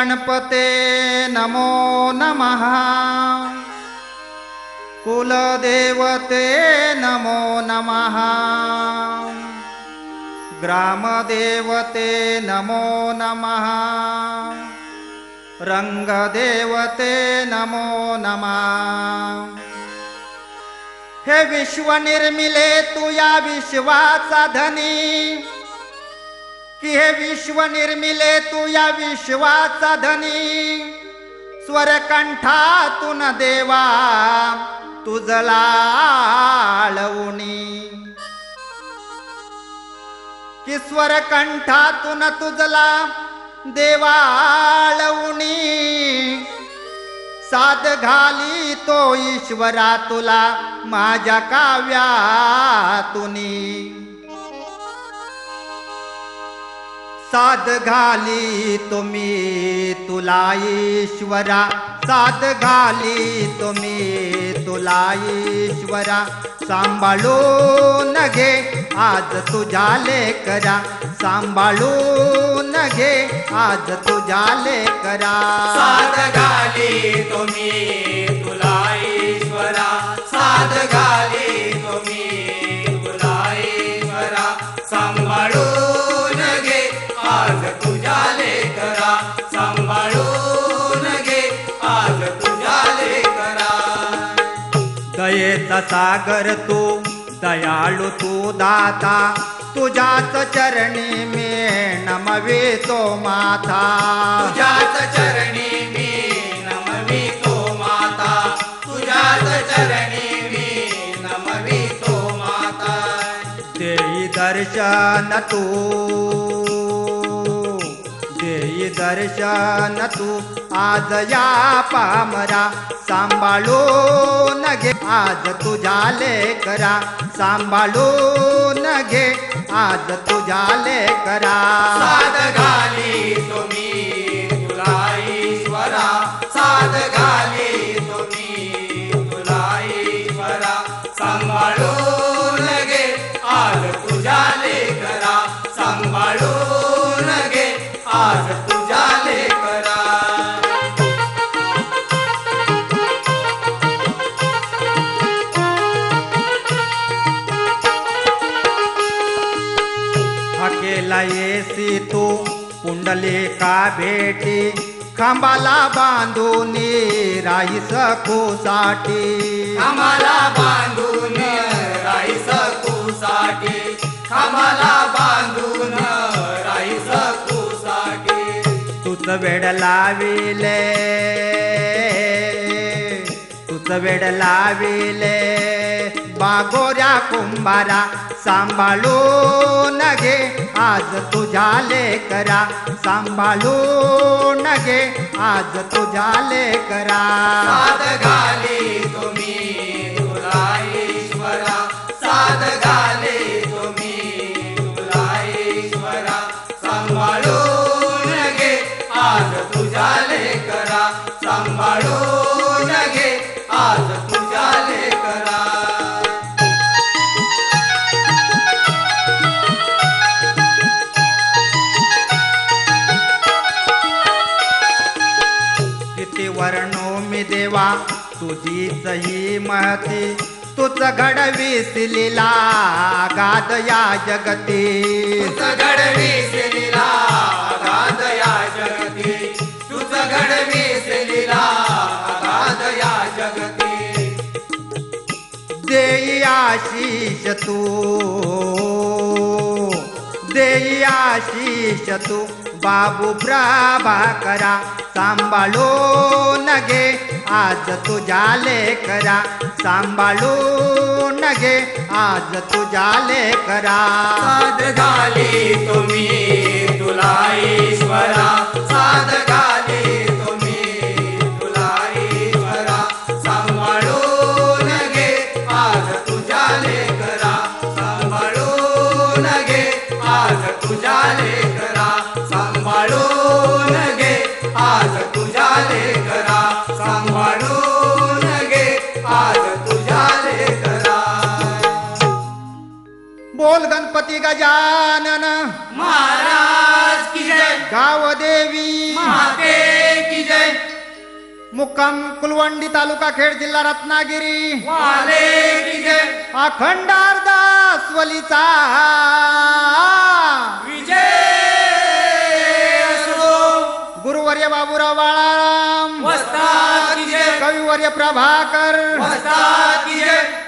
गणपते नमो नमः। कुलदेवते नमो नमः। ग्रामदेवते नमो नमः। रंगदेवते नमो नमः। हे विश्वनिर्मिले तू या विश्वाचा धनी। की हे विश्व निर्मिले तू या विश्वाचा धनी. स्वरकंठातून देवा तुझलाळवणी की स्वरकंठातून तुझला देवाळवणी. साध घाली तो ईश्वरा तुला माझ्या काव्यातुनी. साध घाली तुम्ही तुला ईश्वरा. साध घाली तुम्ही तुला ईश्वरा. सांभाळून घे आज तुझ्या लेकरा. सांभाळून घे आज तुझ्या लेकरा. साध घाली तुम्ही तुला सांभाळून घे आज तुझ्या लेकरा. दयेचा सागर तू दयाळू तू दाता. तुझ्याच चरणी मी नमवितो माथा तुझ्याच चरणी मी नमवितो माता. तुझ्याच चरणी मी नमवितो माता. देई दर्शन तू. दर्शन तू आज या पामरा. न घे आज करा सांभाळू न घे आज झाले करा साध घाली तुम्ही. येसी तू पुंडले का भेटी? खांबाला बांधून राईससाठी आम्हाला बांधून राई सकूसाठी आम्हाला बांधून राई सकूसाठी तुझ वेड लाविले. तुझ वेड लाविले. बागोऱ्या कुंभारा सांभाळून घे. आज तुझ्या लेकरा सांभाळून घे आज तुझ्या लेकरा साध घाली तुम्ही तुला ईश्वरा साध घाली तुम्ही तुला ईश्वरा सांभाळून घे आज तुझ्या लेकरा सांभाळून घे आज मी देवा तुझीच ही महती तुझ घडवीस लीला गाद या जगती. तुझ घडवीस लीला अगाध या जगती. तुझ घडवीस लीला अगाध या जगती. देई आशीष तू देई आशीष तू बाबू प्रभाकरा सांभाळून नगे आज तुझ्या लेकरा सांभाळून नगे आज तुझ्या लेकरा. साध घाली तुम्ही तुला ईश्वरा. साध घाली तुम्ही तुला ईश्वरा. सांभाळून नगे आज तुझ्या लेकरा. सांभाळून नगे आज तुझ्या लेकरा. गणपती गजानन. महाराज की जय. गाव देवी. माते की जय. मुक्काम कुलवंडी तालुका खेड जिल्हा रत्नागिरी. वाले की जय. अखंड अर्धास वलीचा विजय असो. गुरुवर्य बाबूराव बाळाराम. वस्ताद की जय. कविवर्य प्रभाकर. वस्ताद की जय.